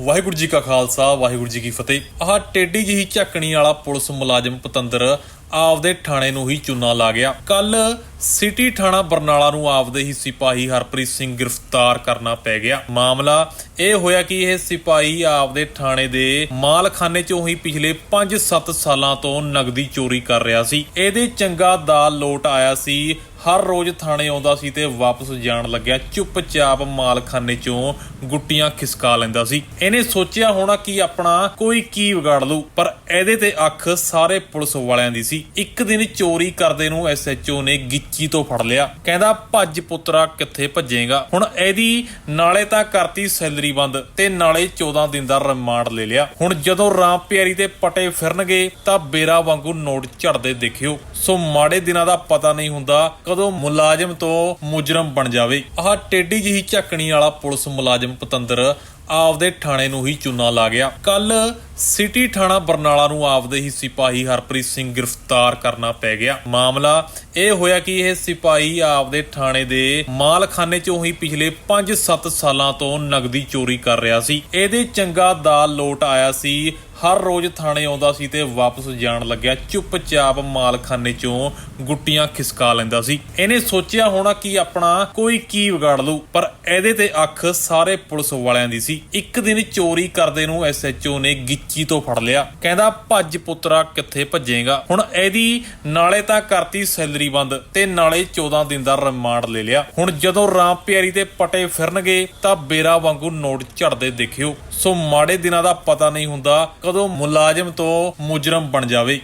ਵਾਹਿਗੁਰੂ ਜੀ ਕਾ ਖਾਲਸਾ, ਵਾਹਿਗੁਰੂ ਜੀ ਕੀ ਫਤਿਹ। ਆਹ ਟੇਢੀ ਜਿਹੀ ਝੱਕਣੀ ਵਾਲਾ ਪੁਲਿਸ ਮੁਲਾਜ਼ਮ ਪਤੰਦਰ ਆਪਦੇ ਥਾਣੇ ਨੂੰ ਹੀ ਚੁਣਾ ਲਾ ਗਿਆ। ਕੱਲ ਸਿਟੀ ਥਾਣਾ ਬਰਨਾਲਾ ਨੂੰ ਆਪਦੇ ਹੀ ਸਿਪਾਹੀ ਹਰਪ੍ਰੀਤ ਸਿੰਘ ਗ੍ਰਿਫਤਾਰ ਕਰਨਾ ਪੈ ਗਿਆ। ਮਾਮਲਾ ਇਹ ਹੋਇਆ ਕਿ ਇਹ ਸਿਪਾਹੀ ਆਪਦੇ ਥਾਣੇ ਦੇ ਮਾਲਖਾਨੇ ਚੋਂ ਹੀ ਪਿਛਲੇ 5-7 ਸਾਲਾਂ ਤੋਂ ਨਗਦੀ ਚੋਰੀ ਕਰ ਰਿਹਾ ਸੀ। ਇਹਦੇ ਚੰਗਾ ਦਾ ਲੋਟ ਆਇਆ ਸੀ। ਹਰ ਰੋਜ਼ ਥਾਣੇ ਆਉਂਦਾ ਸੀ ਤੇ ਵਾਪਸ ਜਾਣ ਲੱਗਿਆ। ਚੁੱਪਚਾਪ ਮਾਲਖਾਨੇ ਚੋਂ ਗੁੱਟੀਆਂ ਖਿਸਕਾ ਲੈਂਦਾ ਸੀ। ਇਹਨੇ ਸੋਚਿਆ ਹੋਣਾ ਕਿ ਆਪਣਾ ਕੋਈ ਕੀ ਵਿਗਾੜ ਲੂ ਪਰ ਇਹਦੇ ਤੇ ਅੱਖ ਸਾਰੇ ਪੁਲਿਸ ਵਾਲਿਆਂ ਦੀ ਸੀ। ਇੱਕ ਦਿਨ ਚੋਰੀ ਕਰਦੇ ਨੂੰ ਐਸਐਚਓ ਨੇ ਗਿੱਚੀ ਤੋਂ ਫੜ ਲਿਆ। ਕਹਿੰਦਾ, ਭੱਜ ਪੁੱਤਰਾ, ਕਿੱਥੇ ਭੱਜੇਗਾ? ਹੁਣ ਇਹਦੀ ਨਾਲੇ ਤਾਂ ਕਰਤੀ ਸੈਲਰੀ ਬੰਦ ਤੇ ਨਾਲੇ 14 ਦਿਨ ਦਾ ਰਿਮਾਂਡ ਲੈ ਲਿਆ। ਹੁਣ ਜਦੋਂ ਰਾਮ ਪਿਆਰੀ ਤੇ ਪਟੇ ਫਿਰਨਗੇ, ਤਾਂ ਬੇਰਾ ਵਾਂਗੂ ਨੋਟ ਝੜਦੇ ਦੇਖਿਓ। ਸੋ ਮਾੜੇ ਦਿਨਾਂ ਦਾ ਪਤਾ ਨਹੀਂ ਹੁੰਦਾ ਕਦੋਂ ਮੁਲਾਜ਼ਮ ਤੋਂ ਮੁਜਰਮ ਬਣ ਜਾਵੇ। ਆਹ ਟੇਢੀ ਜਿਹੀ ਝੱਕਣੀ ਵਾਲਾ ਪੁਲਿਸ ਮੁਲਾਜ਼ਮ ਪਤੰਦਰ ਆਪਦੇ ਥਾਣੇ ਨੂੰ ਹੀ ਚੁਣਾ ਲਾ ਗਿਆ। ਕੱਲ ਸਿਟੀ ਥਾਣਾ ਬਰਨਾਲਾ ਨੂੰ ਆਪਦੇ ਹੀ ਸਿਪਾਹੀ ਹਰਪ੍ਰੀਤ ਸਿੰਘ ਗ੍ਰਿਫਤਾਰ ਕਰਨਾ ਪੈ ਗਿਆ। ਮਾਮਲਾ ਇਹ ਹੋਇਆ ਕਿ ਇਹ ਸਿਪਾਹੀ ਆਪਦੇ ਥਾਣੇ ਦੇ ਮਾਲਖਾਨੇ ਚੋਂ ਹੀ ਪਿਛਲੇ 5-7 ਸਾਲਾਂ ਤੋਂ ਨਗਦੀ ਚੋਰੀ ਕਰ ਰਿਹਾ ਸੀ। ਇਹਦੇ ਚੰਗਾ ਦਾ ਲੋਟ ਆਇਆ ਸੀ ਹਰ ਰੋਜ਼ ਥਾਣੇ ਆਉਂਦਾ ਸੀ ਤੇ ਵਾਪਸ ਜਾਣ ਲੱਗਿਆ। ਚੁੱਪਚਾਪ ਮਾਲਖਾਨੇ ਚੋਂ ਗੁੱਟੀਆਂ ਖਿਸਕਾ ਲੈਂਦਾ ਸੀ। ਇਹਨੇ ਸੋਚਿਆ ਹੋਣਾ ਕਿ ਆਪਣਾ ਕੋਈ ਕੀ ਵਿਗਾੜ ਲੂ ਪਰ ਇਹਦੇ ਤੇ ਅੱਖ ਸਾਰੇ ਪੁਲਿਸ ਵਾਲਿਆਂ ਦੀ ਸੀ। ਇੱਕ ਦਿਨ ਚੋਰੀ ਕਰਦੇ ਨੂੰ ਐਸਐਚਓ ਨੇ ਗਿੱਚੀ ਤੋਂ ਫੜ ਲਿਆ। ਕਹਿੰਦਾ, ਭੱਜ ਪੁੱਤਰਾ, ਕਿੱਥੇ ਭੱਜੇਗਾ? ਹੁਣ ਇਹਦੀ ਨਾਲੇ ਤਾਂ ਕਰਤੀ ਸੈਲਰੀ ਬੰਦ ਤੇ ਨਾਲੇ 14 ਦਿਨ ਦਾ ਰਿਮਾਂਡ ਲੈ ਲਿਆ। ਹੁਣ ਜਦੋਂ ਰਾਮ ਪਿਆਰੀ ਤੇ ਪਟੇ ਫਿਰਨਗੇ, ਤਾਂ ਬੇਰਾ ਵਾਂਗੂ ਨੋਟ ਝੜਦੇ ਦੇਖਿਓ। ਸੋ ਮਾੜੇ ਦਿਨਾਂ ਦਾ ਪਤਾ ਨਹੀਂ ਹੁੰਦਾ ਕਦੋਂ ਮੁਲਾਜ਼ਮ ਤੋਂ ਮੁਜਰਮ ਬਣ ਜਾਵੇ।